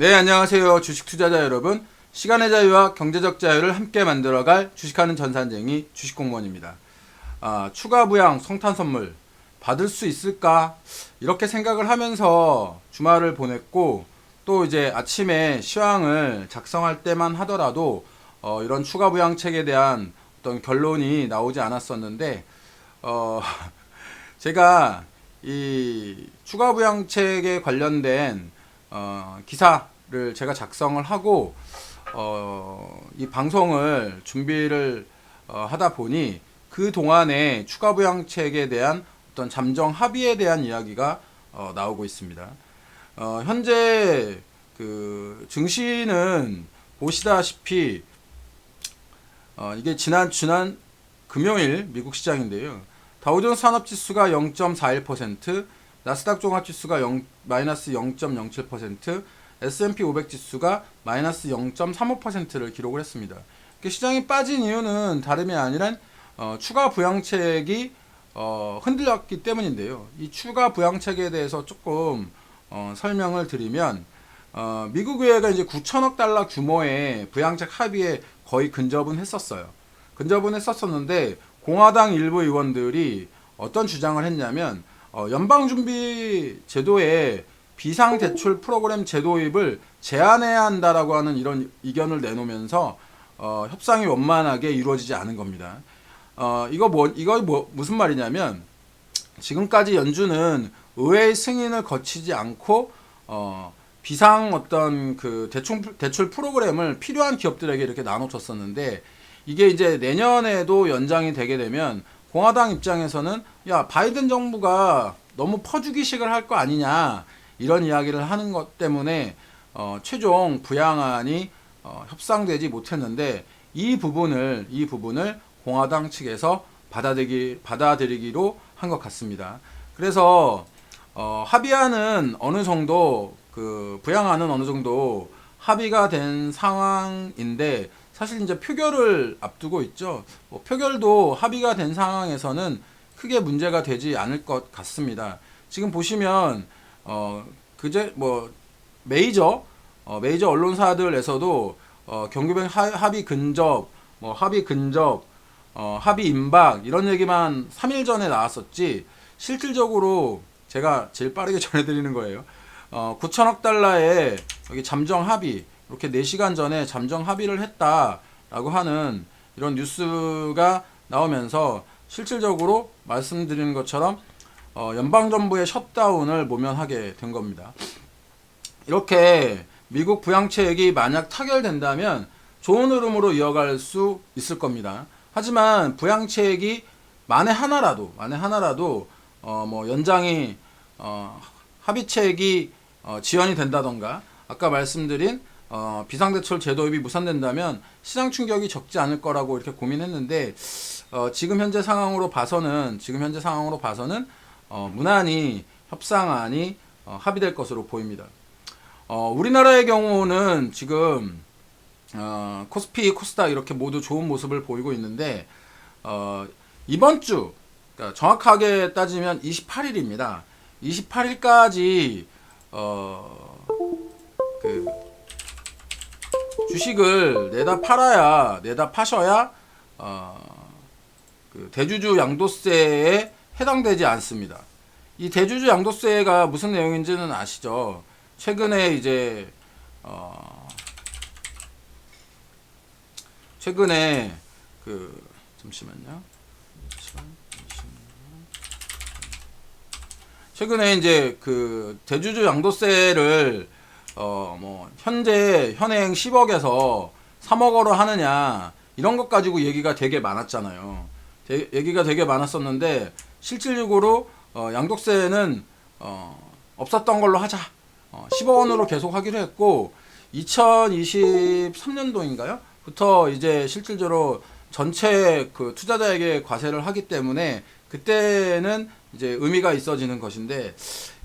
네, 안녕하세요. 주식 투자자 여러분. 시간의 자유와 경제적 자유를 함께 만들어갈 주식하는 전산쟁이 주식공무원입니다. 아, 추가 부양 성탄 선물 받을 수 있을까? 이렇게 생각을 하면서 주말을 보냈고 또 이제 아침에 시황을 작성할 때만 하더라도 어, 이런 추가 부양책에 대한 어떤 결론이 나오지 않았었는데 어, 제가 이 추가 부양책에 관련된 어, 기사를 제가 작성을 하고 어, 이 방송을 준비를 어, 하다 보니 그 동안에 추가 부양책에 대한 어떤 잠정 합의에 대한 이야기가 어, 나오고 있습니다. 어, 현재 그 증시는 보시다시피 어, 이게 지난 지난 금요일 미국 시장인데요. 다우존스 산업지수가 0.41%, 나스닥 종합지수가 0, 마이너스 0.07%, S&P 500 지수가 마이너스 0.35%를 기록을 했습니다. 시장이 빠진 이유는 다름이 아니라 어, 추가 부양책이 어, 흔들렸기 때문인데요. 이 추가 부양책에 대해서 조금 어, 설명을 드리면 어, 미국 의회가 이제 9천억 달러 규모의 부양책 합의에 거의 근접은 했었어요. 근접은 했었었는데 공화당 일부 의원들이 어떤 주장을 했냐면 어, 연방준비 제도에 비상대출 프로그램 제도입을 제한해야 한다라고 하는 이런 의견을 내놓으면서 어, 협상이 원만하게 이루어지지 않은 겁니다. 어, 이거 뭐 이거 뭐 무슨 말이냐면 지금까지 연준은 의회의 승인을 거치지 않고 어, 비상 어떤 그 대출 대출 프로그램을 필요한 기업들에게 이렇게 나눠줬었는데 이게 이제 내년에도 연장이 되게 되면 공화당 입장에서는 야 바이든 정부가 너무 퍼주기식을 할 거 아니냐 이런 이야기를 하는 것 때문에 어, 최종 부양안이 어, 협상되지 못했는데 이 부분을 이 부분을 공화당 측에서 받아들이기 받아들이기로 한 것 같습니다. 그래서 어, 합의안은 어느 정도 그 부양안은 어느 정도 합의가 된 상황인데 사실 이제 표결을 앞두고 있죠. 뭐 표결도 합의가 된 상황에서는 크게 문제가 되지 않을 것 같습니다. 지금 보시면 어 그제 뭐 메이저 어, 메이저 언론사들에서도 어, 경규병 하- 합의 근접 뭐 합의 근접 어, 합의 임박 이런 얘기만 3일 전에 나왔었지 실질적으로 제가 제일 빠르게 전해드리는 거예요. 어, 9천억 달러의 여기 잠정 합의 이렇게 4시간 전에 잠정 합의를 했다라고 하는 이런 뉴스가 나오면서 실질적으로 말씀드리는 것처럼 어, 연방정부의 셧다운을 모면하게 된 겁니다. 이렇게 미국 부양책이 만약 타결된다면 좋은 흐름으로 이어갈 수 있을 겁니다. 하지만 부양책이 만에 하나라도 만에 하나라도 어 뭐 연장이 어 합의책이 어 지연이 된다던가 아까 말씀드린 어 비상대출 제도 입이 무산된다면 시장 충격이 적지 않을 거라고 이렇게 고민했는데 어 지금 현재 상황으로 봐서는 지금 현재 상황으로 봐서는 어 무난히 협상안이 어 합의될 것으로 보입니다. 어, 우리나라의 경우는 지금 어, 코스피, 코스닥 이렇게 모두 좋은 모습을 보이고 있는데 어, 이번 주 그러니까 정확하게 따지면 28일입니다. 28일까지 어, 그 주식을 내다 팔아야 내다 파셔야 어, 그 대주주 양도세에 해당되지 않습니다. 이 대주주 양도세가 무슨 내용인지는 아시죠? 최근에 이제 어 최근에 그 잠시만요. 잠시만, 잠시만요. 최근에 이제 그 대주주 양도세를 어 뭐 현재 현행 10억에서 3억으로 하느냐 이런 것 가지고 얘기가 되게 많았잖아요. 되- 얘기가 되게 많았었는데 실질적으로 어 양도세는 어 없었던 걸로 하자. 어, 10억 원으로 계속 하기로 했고 2023년도인가요? 부터 이제 실질적으로 전체 그 투자자에게 과세를 하기 때문에 그때는 이제 의미가 있어지는 것인데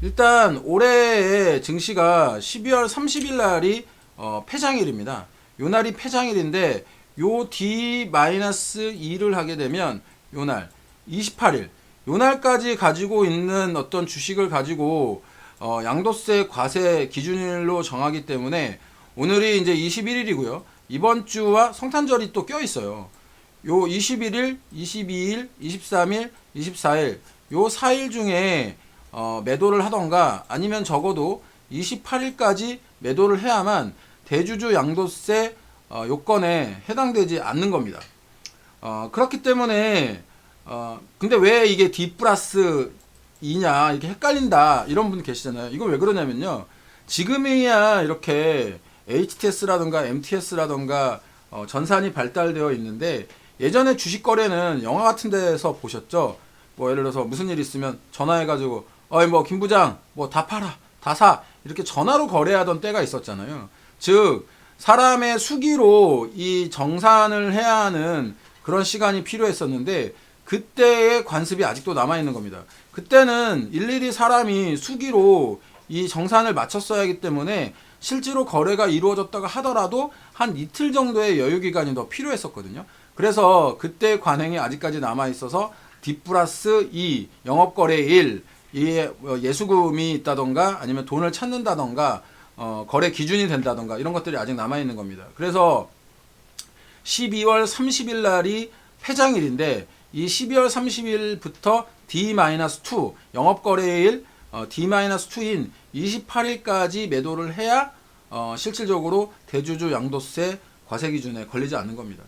일단 올해의 증시가 12월 30일 날이 어, 폐장일입니다. 요 날이 폐장일인데 요 D-2를 하게 되면 요 날 28일 요 날까지 가지고 있는 어떤 주식을 가지고 어, 양도세 과세 기준일로 정하기 때문에 오늘이 이제 21일이고요. 이번 주와 성탄절이 또 껴 있어요. 요 21일, 22일, 23일, 24일 요 4일 중에 어, 매도를 하던가 아니면 적어도 28일까지 매도를 해야만 대주주 양도세 어, 요건에 해당되지 않는 겁니다. 어, 그렇기 때문에 어, 근데 왜 이게 D 플러스 2냐 이렇게 헷갈린다 이런 분 계시잖아요. 이거 왜 그러냐면요. 지금이야 이렇게 HTS라든가 MTS라든가 어, 전산이 발달되어 있는데 예전에 주식 거래는 영화 같은 데서 보셨죠. 뭐 예를 들어서 무슨 일 있으면 전화해가지고 어이 뭐 김 부장 뭐 다 팔아 다 사 이렇게 전화로 거래하던 때가 있었잖아요. 즉 사람의 수기로 이 정산을 해야 하는 그런 시간이 필요했었는데 그때의 관습이 아직도 남아 있는 겁니다. 그때는 일일이 사람이 수기로 이 정산을 마쳤어야 하기 때문에 실제로 거래가 이루어졌다가 하더라도 한 이틀 정도의 여유 기간이 더 필요했었거든요. 그래서 그때 관행이 아직까지 남아 있어서 D 플러스 2 영업거래 1 이에 뭐 예수금이 있다던가 아니면 돈을 찾는다던가 어, 거래 기준이 된다던가 이런 것들이 아직 남아 있는 겁니다. 그래서 12월 30일 날이 폐장일인데 이 12월 30일부터 D-2 영업거래일 어, D-2인 28일까지 매도를 해야 어, 실질적으로 대주주 양도세 과세 기준에 걸리지 않는 겁니다.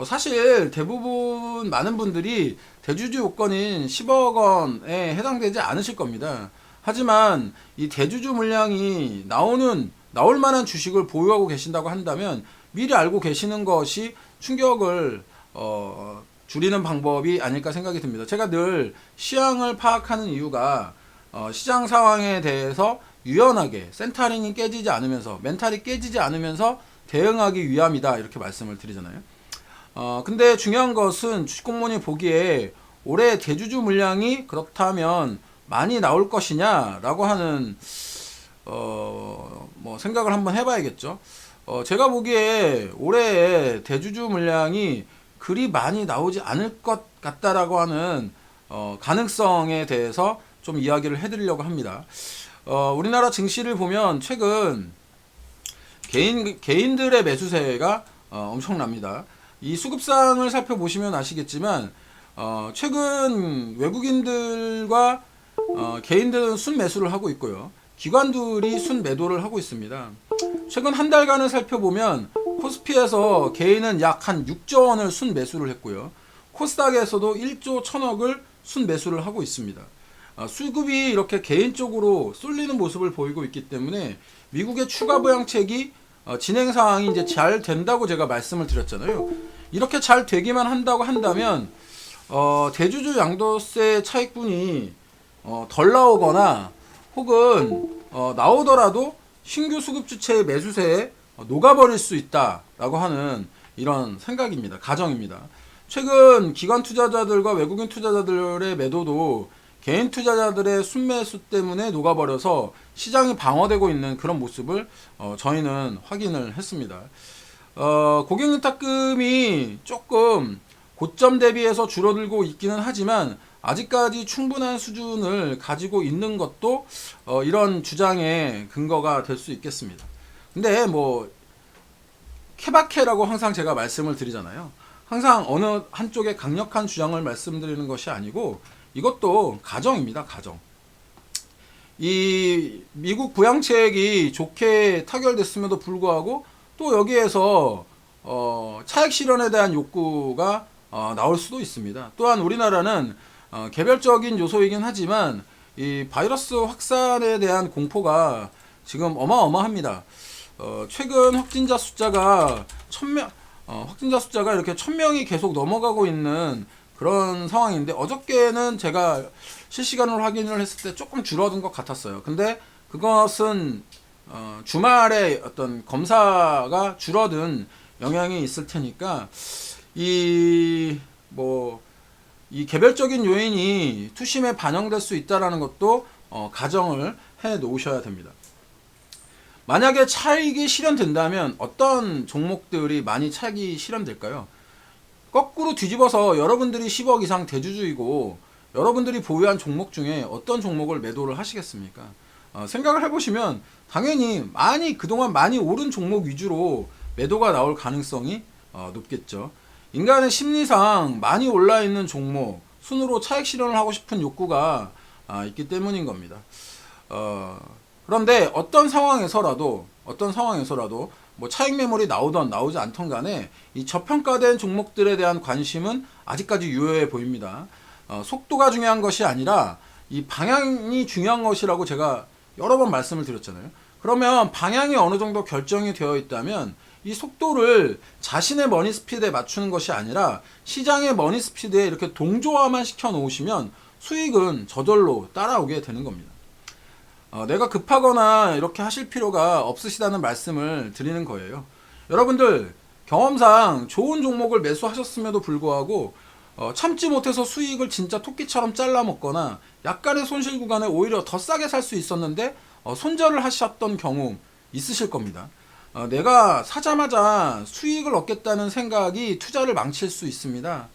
뭐 사실 대부분 많은 분들이 대주주 요건인 10억 원에 해당되지 않으실 겁니다. 하지만 이 대주주 물량이 나오는 나올 만한 주식을 보유하고 계신다고 한다면 미리 알고 계시는 것이 충격을 어, 줄이는 방법이 아닐까 생각이 듭니다. 제가 늘 시황을 파악하는 이유가 어, 시장 상황에 대해서 유연하게 센터링이 깨지지 않으면서 멘탈이 깨지지 않으면서 대응하기 위함이다 이렇게 말씀을 드리잖아요. 어, 근데 중요한 것은 주식공무원이 보기에 올해 대주주 물량이 그렇다면 많이 나올 것이냐라고 하는 어, 뭐 생각을 한번 해봐야겠죠. 어, 제가 보기에 올해 대주주 물량이 그리 많이 나오지 않을 것 같다라고 하는 어, 가능성에 대해서 좀 이야기를 해드리려고 합니다. 어, 우리나라 증시를 보면 최근 개인 개인들의 매수세가 어, 엄청납니다. 이 수급상을 살펴보시면 아시겠지만 어, 최근 외국인들과 어, 개인들은 순 매수를 하고 있고요. 기관들이 순 매도를 하고 있습니다. 최근 한 달간을 살펴보면 코스피에서 개인은 약 한 6조 원을 순 매수를 했고요. 코스닥에서도 1조 1000억을 순 매수를 하고 있습니다. 어, 수급이 이렇게 개인 쪽으로 쏠리는 모습을 보이고 있기 때문에 미국의 추가 부양책이 어, 진행 상황이 이제 잘 된다고 제가 말씀을 드렸잖아요. 이렇게 잘 되기만 한다고 한다면 어, 대주주 양도세 차익분이 어, 덜 나오거나 혹은 어, 나오더라도 신규 수급 주체의 매수세에 어, 녹아버릴 수 있다라고 하는 이런 생각입니다. 가정입니다. 최근 기관 투자자들과 외국인 투자자들의 매도도 개인 투자자들의 순매수 때문에 녹아버려서 시장이 방어되고 있는 그런 모습을 어, 저희는 확인을 했습니다. 어, 고객님탁금이 조금 고점 대비해서 줄어들고 있기는 하지만 아직까지 충분한 수준을 가지고 있는 것도 어, 이런 주장의 근거가 될 수 있겠습니다. 근데 뭐 케바케라고 항상 제가 말씀을 드리잖아요. 항상 어느 한쪽에 강력한 주장을 말씀드리는 것이 아니고 이것도 가정입니다. 가정. 이 미국 부양책이 좋게 타결됐음에도 불구하고 또 여기에서 어, 차액 실현에 대한 욕구가 어, 나올 수도 있습니다. 또한 우리나라는 어, 개별적인 요소이긴 하지만 이 바이러스 확산에 대한 공포가 지금 어마어마합니다. 어, 최근 확진자 숫자가 천명 어, 확진자 숫자가 이렇게 천 명이 계속 넘어가고 있는 그런 상황인데 어저께는 제가 실시간으로 확인을 했을 때 조금 줄어든 것 같았어요. 근데 그것은 어, 주말에 어떤 검사가 줄어든 영향이 있을 테니까 이 뭐 이 개별적인 요인이 투심에 반영될 수 있다라는 것도 어, 가정을 해 놓으셔야 됩니다. 만약에 차익이 실현된다면 어떤 종목들이 많이 차익이 실현될까요? 거꾸로 뒤집어서 여러분들이 10억 이상 대주주이고 여러분들이 보유한 종목 중에 어떤 종목을 매도를 하시겠습니까? 어, 생각을 해보시면 당연히 많이 그동안 많이 오른 종목 위주로 매도가 나올 가능성이 어, 높겠죠. 인간의 심리상 많이 올라 있는 종목 순으로 차익 실현을 하고 싶은 욕구가 아, 있기 때문인 겁니다. 어, 그런데 어떤 상황에서라도 어떤 상황에서라도 뭐 차익 매물이 나오던 나오지 않던 간에 이 저평가된 종목들에 대한 관심은 아직까지 유효해 보입니다. 어, 속도가 중요한 것이 아니라 이 방향이 중요한 것이라고 제가 여러 번 말씀을 드렸잖아요. 그러면 방향이 어느 정도 결정이 되어 있다면 이 속도를 자신의 머니 스피드에 맞추는 것이 아니라 시장의 머니 스피드에 이렇게 동조화만 시켜 놓으시면 수익은 저절로 따라오게 되는 겁니다. 어, 내가 급하거나 이렇게 하실 필요가 없으시다는 말씀을 드리는 거예요. 여러분들 경험상 좋은 종목을 매수하셨음에도 불구하고 어, 참지 못해서 수익을 진짜 토끼처럼 잘라 먹거나 약간의 손실 구간에 오히려 더 싸게 살 수 있었는데 어, 손절을 하셨던 경우 있으실 겁니다. 어, 내가 사자마자 수익을 얻겠다는 생각이 투자를 망칠 수 있습니다.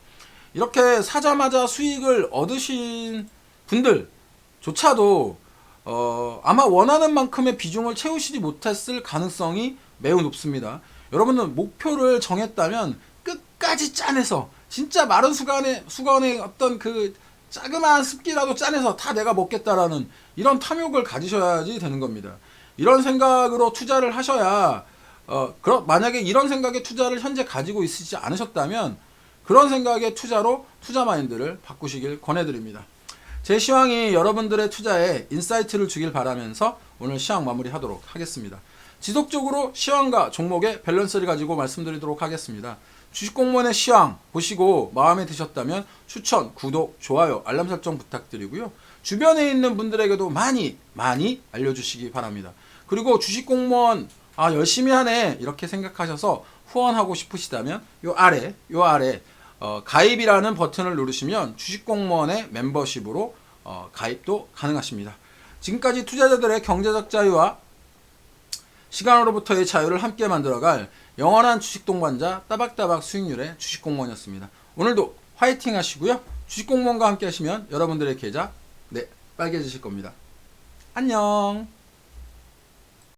이렇게 사자마자 수익을 얻으신 분들조차도 어, 아마 원하는 만큼의 비중을 채우시지 못했을 가능성이 매우 높습니다. 여러분은 목표를 정했다면 끝까지 짜내서 진짜 마른 수간에 수건에 어떤 그 자그마한 습기라도 짜내서 다 내가 먹겠다라는 이런 탐욕을 가지셔야지 되는 겁니다. 이런 생각으로 투자를 하셔야 어, 그러, 만약에 이런 생각의 투자를 현재 가지고 있으시지 않으셨다면 그런 생각의 투자로 투자 마인드를 바꾸시길 권해드립니다. 제 시황이 여러분들의 투자에 인사이트를 주길 바라면서 오늘 시황 마무리하도록 하겠습니다. 지속적으로 시황과 종목의 밸런스를 가지고 말씀드리도록 하겠습니다. 주식공무원의 시황 보시고 마음에 드셨다면 추천, 구독, 좋아요, 알람 설정 부탁드리고요. 주변에 있는 분들에게도 많이 많이 알려주시기 바랍니다. 그리고 주식공무원 아 열심히 하네 이렇게 생각하셔서 후원하고 싶으시다면 요 아래 요 아래 어, 가입이라는 버튼을 누르시면 주식공무원의 멤버십으로 어, 가입도 가능하십니다. 지금까지 투자자들의 경제적 자유와 시간으로부터의 자유를 함께 만들어갈 영원한 주식 동반자 따박따박 수익률의 주식 공무원이었습니다. 오늘도 화이팅 하시고요. 주식 공무원과 함께 하시면 여러분들의 계좌 네 빨개지실 겁니다. 안녕.